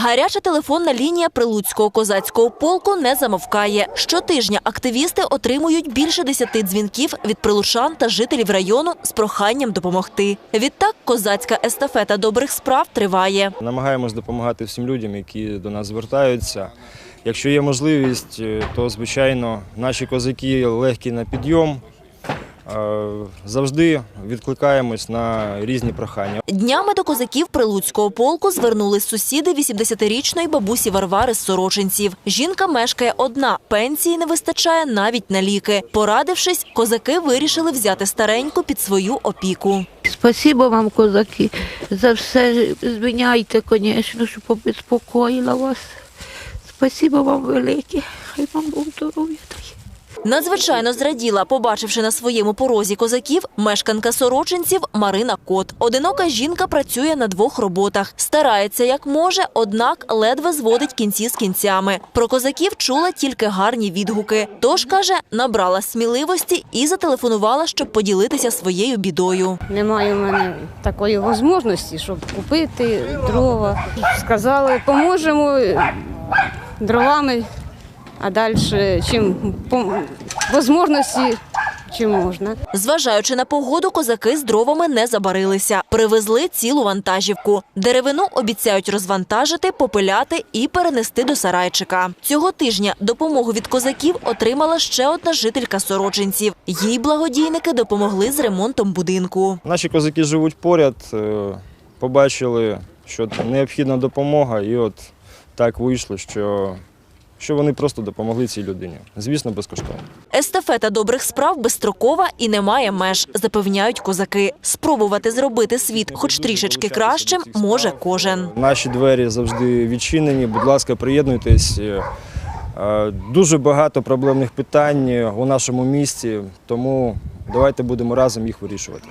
Гаряча телефонна лінія Прилуцького козацького полку не замовкає. Щотижня активісти отримують більше десяти дзвінків від прилучан та жителів району з проханням допомогти. Відтак козацька естафета добрих справ триває. Намагаємось допомагати всім людям, які до нас звертаються. Якщо є можливість, е, то звичайно наші козаки легкі на підйом. Е, Завжди відкликаємось на різні прохання. Днями до козаків Прилуцького полку звернулись сусіди 80-річної бабусі Варвари з Сорочинців. Жінка мешкає одна, пенсії не вистачає навіть на ліки. Порадившись, козаки вирішили взяти стареньку під свою опіку. Спасибо вам, козаки, за все. Звиняйте, звісно, що побезпокоїла вас. Спасибо вам велике. Хай Надзвичайно зраділа, побачивши на своєму порозі козаків, мешканка Сорочинців Марина Кот. Одинока жінка працює на двох роботах, старається як може, однак ледве зводить кінці з кінцями. Про козаків чула тільки гарні відгуки. Тож каже, набрала сміливості і зателефонувала, щоб поділитися своєю бідою. Немає в мене такої можливості, щоб купити дрова. Сказали, поможемо дровами, а далі чим по можливості, чим можна. Зважаючи на погоду, козаки з дровами не забарилися. Привезли цілу вантажівку. Деревину обіцяють розвантажити, попиляти і перенести до сарайчика. Цього тижня допомогу від козаків отримала ще одна жителька Сорочинців. Їй благодійники допомогли з ремонтом будинку. Наші козаки живуть поряд, е, побачили, що необхідна допомога, і от так вийшло, що, що вони просто допомогли цій людині. Звісно, безкоштовно. Естафета добрих справ безстрокова і не має меж, запевняють козаки. Спробувати зробити світ хоч трішечки кращим може кожен. Наші двері завжди відчинені. Будь ласка, приєднуйтесь. Е, е, Дуже багато проблемних питань у нашому місті, тому давайте будемо разом їх вирішувати.